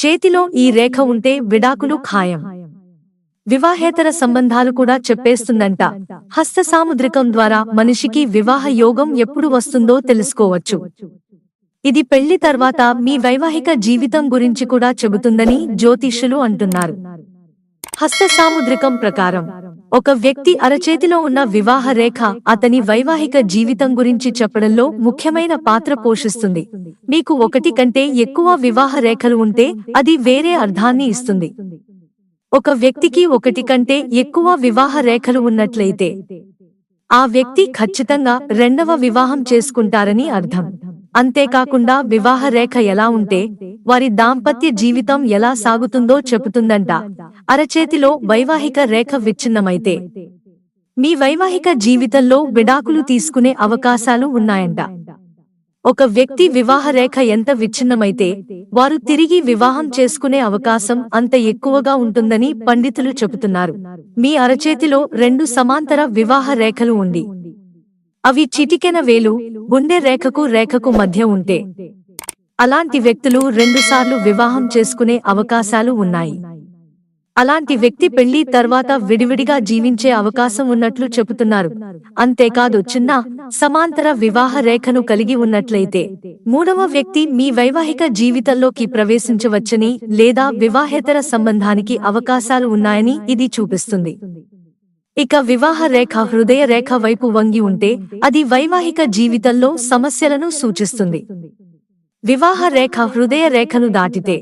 చేతిలో ఈ రేఖ ఉంటే విడాకులు ఖాయం. వివాహేతర సంబంధాలు కూడా చెప్పేస్తుందంట. హస్త సాముద్రికం ద్వారా మనిషికి వివాహ యోగం ఎప్పుడు వస్తుందో తెలుసుకోవచ్చు. ఇది పెళ్ళి తర్వాత మీ వైవాహిక జీవితం గురించి కూడా చెబుతుందని జ్యోతిష్యులు అంటున్నారు. హస్త సాముద్రికం ప్రకారం ఒక వ్యక్తి అరచేతిలో ఉన్న వివాహ రేఖ అతని వైవాహిక జీవితం గురించి చెప్పడంలో ముఖ్యమైన పాత్ర పోషిస్తుంది. మీకు ఒకటి కంటే ఎక్కువ వివాహ రేఖలు ఉంటే అది వేరే అర్థాన్ని ఇస్తుంది. ఒక వ్యక్తికి ఒకటి కంటే ఎక్కువ వివాహ రేఖలు ఉన్నట్లయితే ఆ వ్యక్తి ఖచ్చితంగా రెండవ వివాహం చేసుకుంటారని అర్థం. అంతేకాకుండా వివాహ రేఖ ఎలా ఉంటే వారి దాంపత్య జీవితం ఎలా సాగుతుందో చెబుతుందంట. అరచేతిలో వైవాహిక రేఖ విచ్ఛిన్నమైతే. మీ వైవాహిక జీవితంలో విడాకులు తీసుకునే అవకాశాలు ఉన్నాయంట. ఒక వ్యక్తి వివాహ రేఖ ఎంత విచ్ఛిన్నమైతే వారు తిరిగి వివాహం చేసుకునే అవకాశం అంత ఎక్కువగా ఉంటుందని పండితులు చెబుతున్నారు. మీ అరచేతిలో రెండు సమాంతర వివాహ రేఖలు ఉండి. అవి చిటికెన వేలు గుండె రేఖకు రేఖకు మధ్య ఉంటే. అలాంటి వ్యక్తులు రెండుసార్లు వివాహం చేసుకునే అవకాశాలు ఉన్నాయి. అలాంటి వ్యక్తి పెళ్ళి తర్వాత విడివిడిగా జీవించే అవకాశం ఉన్నట్లు చెబుతున్నారు. అంతేకాదు చిన్న సమాంతర వివాహ రేఖను కలిగి ఉన్నట్లయితే మూడవ వ్యక్తి మీ వైవాహిక జీవితంలోకి ప్రవేశించవచ్చని లేదా వివాహేతర సంబంధానికి అవకాశాలు ఉన్నాయని ఇది చూపిస్తుంది. ఇక వివాహ రేఖ హృదయ రేఖ వైపు వంగి ఉంటే అది వైవాహిక జీవితంలో సమస్యలను సూచిస్తుంది. వివాహ రేఖ హృదయ రేఖను దాటితే.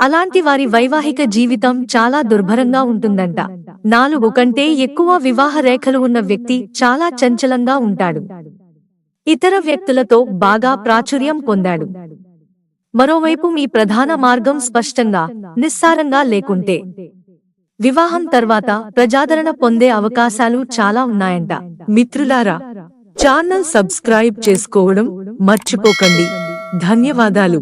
అలాంటి వారి వైవాహిక జీవితం చాలా దుర్భరంగా ఉంటుందంట. నాలుగు కంటే ఎక్కువ వివాహ రేఖలు ఉన్న వ్యక్తి చాలా చంచలంగా ఉంటాడు. ఇతర వ్యక్తులతో బాగా ప్రాచుర్యం పొందాడు. మరోవైపు మీ ప్రధాన మార్గం స్పష్టంగా నిస్సారంగా లేకుంటే. వివాహం తర్వాత ప్రజాదరణ పొందే అవకాశాలు చాలా ఉన్నాయంట. మిత్రులారా ఛానల్ సబ్స్క్రైబ్ చేసుకోవడం మర్చిపోకండి. ధన్యవాదాలు